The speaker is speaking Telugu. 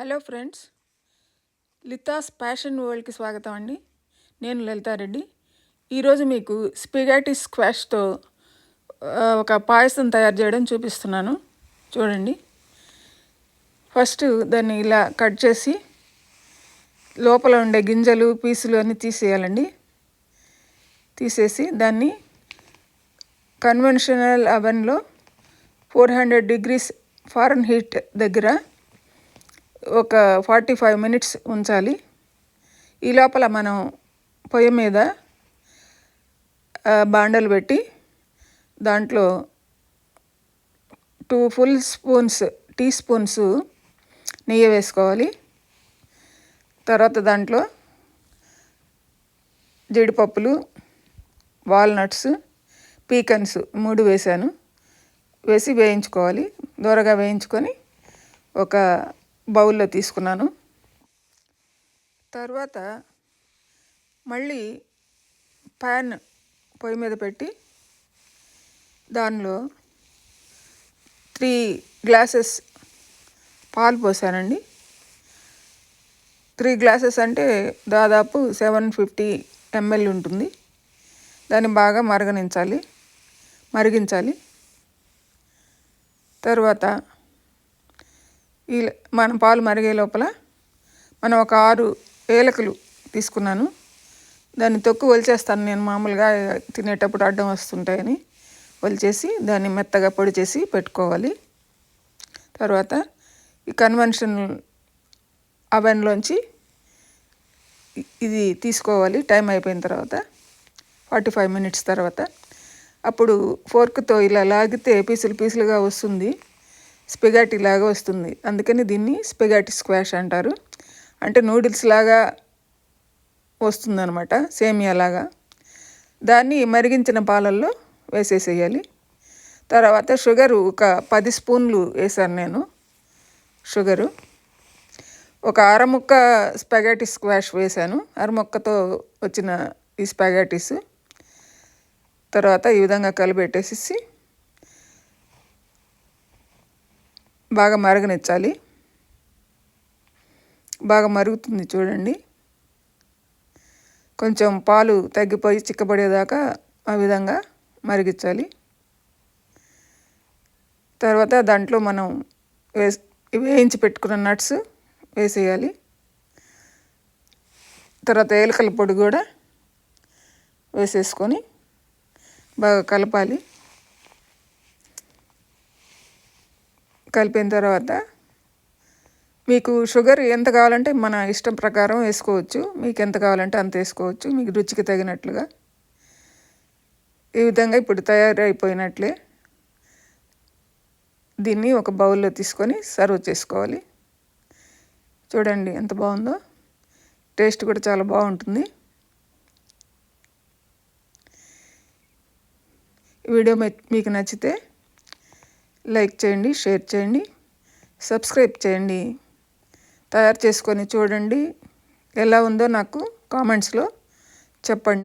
హలో ఫ్రెండ్స్ లితాస్ ప్యాషన్ వరల్డ్కి స్వాగతం అండి. నేను లలితారెడ్డి. ఈరోజు మీకు స్పిగాటి స్క్వాష్తో ఒక పాయసం తయారు చేయడం చూపిస్తున్నాను. చూడండి. ఫస్ట్ దాన్ని ఇలా కట్ చేసి లోపల ఉండే గింజలు పీసులు అన్నీ తీసేయాలండి. తీసేసి దాన్ని కన్వెన్షనల్ అవెన్లో four hundred degrees Fahrenheit దగ్గర ఒక ఫార్టీ ఫైవ్ మినిట్స్ ఉంచాలి. ఈ లోపల మనం పొయ్యి మీద బాండలు పెట్టి దాంట్లో two full spoons teaspoons నెయ్యి వేసుకోవాలి. తర్వాత దాంట్లో జీడిపప్పులు వాల్నట్స్ పీకన్స్ మూడు వేసాను. వేసి వేయించుకోవాలి. దూరగా వేయించుకొని ఒక బౌల్లో తీసుకున్నాను. తర్వాత మళ్ళీ ప్యాన్ పొయ్యి మీద పెట్టి దానిలో త్రీ గ్లాసెస్ పాలు పోసానండి. త్రీ గ్లాసెస్ అంటే దాదాపు సెవెన్ ఫిఫ్టీ ఎంఎల్ ఉంటుంది. దాన్ని బాగా మరగనించాలి మరిగించాలి. తర్వాత ఈ మనం పాలు మరిగే లోపల మనం ఒక ఆరు ఏలకులు తీసుకున్నాను. దాన్ని తొక్కు వలిచేస్తాను నేను మామూలుగా తినేటప్పుడు అడ్డం వస్తుంటాయని. వలిచేసి దాన్ని మెత్తగా పొడి చేసి పెట్టుకోవాలి. తర్వాత ఈ కన్వెన్షన్ అవెన్లోంచి ఇది తీసుకోవాలి టైం అయిపోయిన తర్వాత ఫార్టీ ఫైవ్ మినిట్స్ తర్వాత. అప్పుడు ఫోర్క్తో ఇలా లాగితే పీసులు పీసులుగా వస్తుంది. స్పెగాటి లాగా వస్తుంది. అందుకని దీన్ని స్పెగాటి స్క్వాష్ అంటారు. అంటే నూడిల్స్ లాగా వస్తుందన్నమాట సేమియా లాగా. దాన్ని మరిగించిన పాలల్లో వేసేసేయాలి. తర్వాత షుగరు ఒక పది స్పూన్లు వేసాను నేను షుగరు. ఒక అరముక్క స్పెగాటి స్క్వాష్ వేశాను అరముక్కతో వచ్చిన ఈ స్పెగాటిస్. తర్వాత ఈ విధంగా కలిపెట్టేసేసి బాగా మరగనిచ్చాలి. బాగా మరుగుతుంది చూడండి. కొంచెం పాలు తగ్గిపోయి చిక్కబడేదాకా ఆ విధంగా మరిగించాలి. తర్వాత దాంట్లో మనం వేస్ వేయించి పెట్టుకున్న నట్స్ వేసేయాలి. తర్వాత ఏలకల పొడి కూడా వేసేసుకొని బాగా కలపాలి. కలిపిన తర్వాత మీకు షుగర్ ఎంత కావాలంటే మన ఇష్టం ప్రకారం వేసుకోవచ్చు. మీకు ఎంత కావాలంటే అంత వేసుకోవచ్చు. మీకు రుచికి తగినట్లుగా. ఈ విధంగా ఇప్పుడు తయారైపోయినట్లే దీన్ని ఒక బౌల్లో తీసుకొని సర్వ్ చేసుకోవాలి. చూడండి ఎంత బాగుందో. టేస్ట్ కూడా చాలా బాగుంటుంది. వీడియో మీ- మీకు నచ్చితే లైక్ చేయండి షేర్ చేయండి సబ్స్క్రైబ్ చేయండి. తయారు చేసుకొని చూడండి. ఎలా ఉందో నాకు కామెంట్స్లో చెప్పండి.